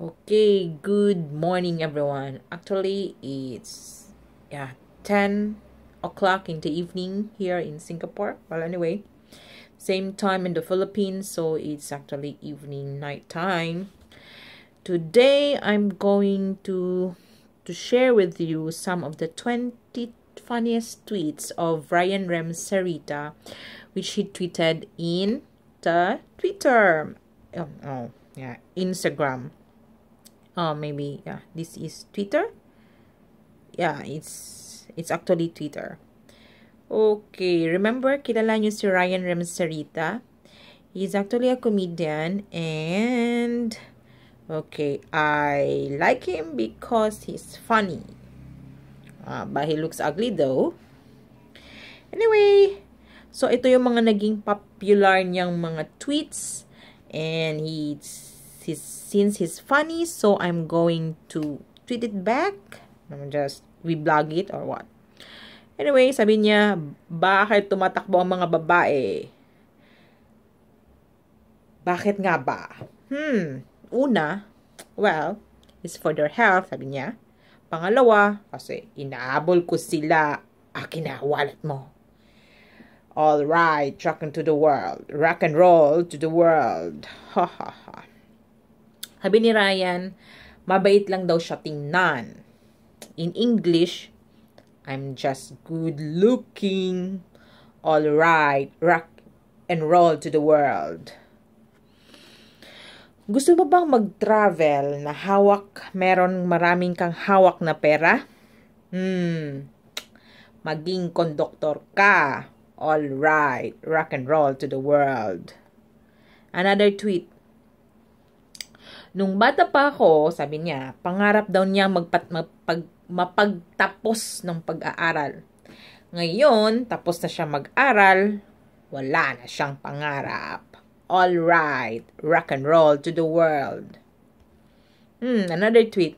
Okay, good morning everyone. Actually, it's yeah, 10 o'clock in the evening here in Singapore. Well, anyway, same time in the Philippines, so it's actually evening night time. Today, I'm going to to share with you some of the 20 funniest tweets of Ryan Rem Sarita, which he tweeted in the Twitter. Oh, oh yeah, Instagram uh, maybe yeah. This is twitter? Yeah it's it's actually twitter. Okay remember kilala niyo si Ryan Remsarita he's actually a comedian and okay I like him because he's funny. Uh, but he looks ugly though. Anyway so ito yung mga naging popular niyang mga tweets and he's he's since he's funny, so I'm going to tweet it back. I'm just we-blog it or what. Anyway, sabi niya, bakit tumatakbo ang mga babae? Bakit nga ba? Hmm, una, well, it's for their health, sabi niya. Pangalawa, kasi inaabol ko sila, akin na, wallet mo. All right, rock into the world. Rock and roll to the world. Ha ha ha. Sabi ni Ryan, mabait lang daw siya tingnan. In English, I'm just good looking. All right, rock and roll to the world. Gusto mo bang mag-travel na hawak, meron maraming kang hawak na pera? Hmm, maging konduktor ka. All right, rock and roll to the world. Another tweet. Nung bata pa ako, sabi niya, pangarap daw niya magpat, mapag, mapagtapos ng pag-aaral. Ngayon, tapos na siya mag-aral, wala na siyang pangarap. All right, rock and roll to the world. Hmm, another tweet.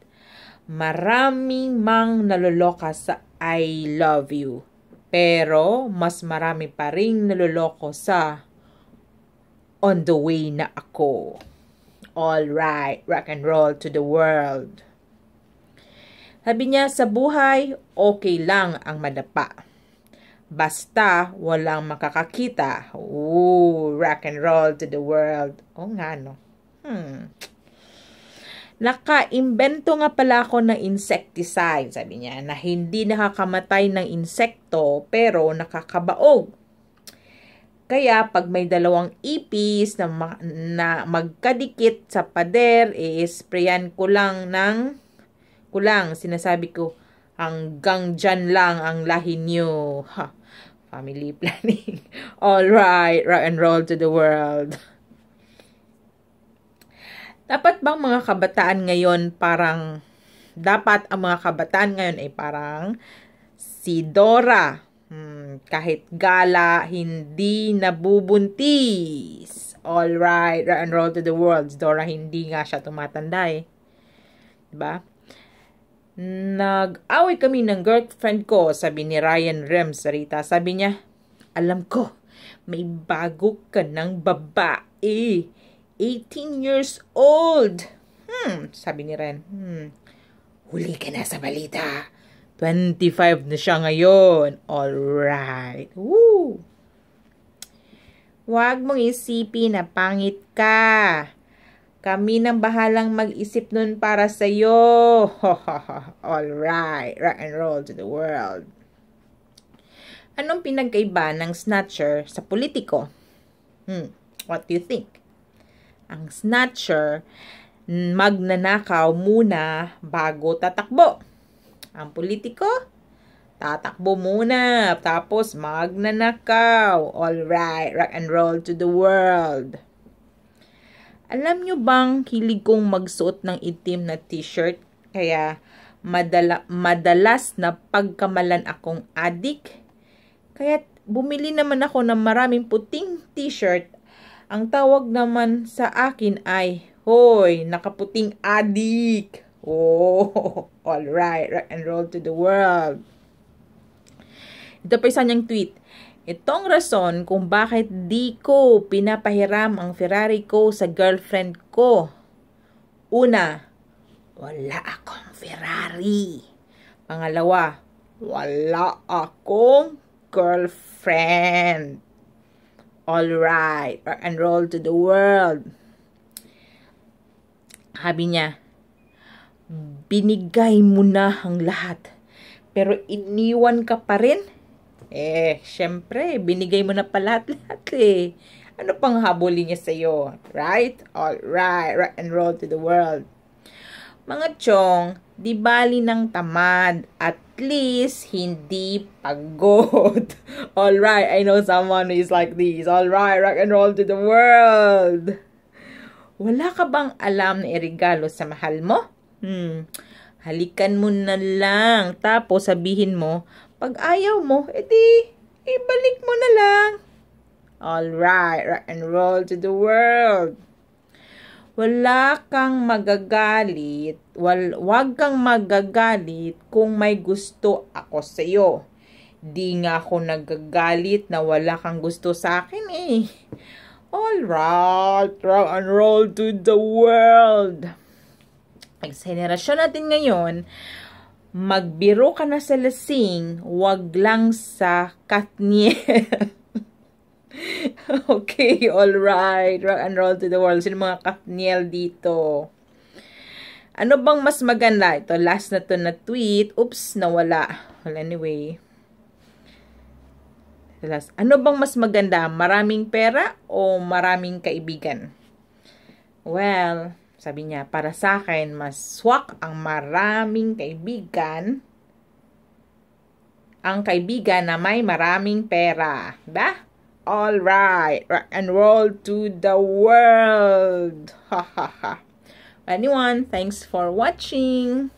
Maraming mang naloloka sa I love you. Pero mas marami pa ring naloloko sa on the way na ako. All right, rock and roll to the world. Sabi niya, sa buhay, okay lang ang madapa. Basta walang makakakita. Ooh, rock and roll to the world. O oh, nga, no? Hmm. Naka-imbento nga pala ako ng insecticide, sabi niya, na hindi nakakamatay ng insekto pero nakakabaog kaya pag may dalawang ipis na, ma- na magkadikit sa pader, i-sprayan ko lang ng kulang. Sinasabi ko, hanggang dyan lang ang lahi nyo. Ha, family planning. All right, rock and roll to the world. Dapat bang mga kabataan ngayon parang dapat ang mga kabataan ngayon ay parang si Dora Hmm, kahit gala, hindi nabubuntis. All right, roll to the world. Dora, hindi nga siya tumatanda eh. Diba? Nag-away kami ng girlfriend ko, sabi ni Ryan Rems Sarita. Sabi niya, alam ko, may bago ka ng babae. 18 years old. Hmm, sabi ni Ren. Hmm, huli ka na sa balita. 25 na siya ngayon. Alright. Woo! Huwag mong isipin na pangit ka. Kami nang bahalang mag-isip nun para sa'yo. Alright. Rock and roll to the world. Anong pinagkaiba ng snatcher sa politiko? Hmm, what do you think? Ang snatcher, magnanakaw muna bago tatakbo ang politiko, tatakbo muna, tapos magnanakaw. Alright, rock and roll to the world. Alam nyo bang hilig kong magsuot ng itim na t-shirt? Kaya madala, madalas na pagkamalan akong adik. Kaya bumili naman ako ng maraming puting t-shirt. Ang tawag naman sa akin ay, Hoy, nakaputing adik. Oh, all right, rock and roll to the world. Ito pa isa niyang tweet. Itong rason kung bakit di ko pinapahiram ang Ferrari ko sa girlfriend ko. Una, wala akong Ferrari. Pangalawa, wala akong girlfriend. All right, rock and roll to the world. Sabi niya, binigay mo na ang lahat, pero iniwan ka pa rin? Eh, syempre, binigay mo na pa lahat-lahat eh. Ano pang habulin niya sa'yo? Right? All right, and roll to the world. Mga chong, di bali ng tamad. At least, hindi pagod. Alright, I know someone who is like this. Alright, rock and roll to the world. Wala ka bang alam na irigalo sa mahal mo? Hmm, halikan mo na lang. Tapos sabihin mo, pag ayaw mo, edi, ibalik mo na lang. Alright, rock and roll to the world wala kang magagalit, wal, wag kang magagalit kung may gusto ako sa iyo. Di nga ako nagagalit na wala kang gusto sa akin eh. Alright, rock and roll to the world. Sa henerasyon natin ngayon, magbiro ka na sa lasing, wag lang sa katniel. okay, alright. Rock and roll to the world. Sino mga Katniel dito? Ano bang mas maganda? Ito, last na to na tweet. Oops, nawala. Well, anyway. Last. Ano bang mas maganda? Maraming pera o maraming kaibigan? Well, sabi niya, para sa akin, mas swak ang maraming kaibigan ang kaibigan na may maraming pera. Ba? All right, rock and roll to the world. Ha ha ha. Anyone, thanks for watching.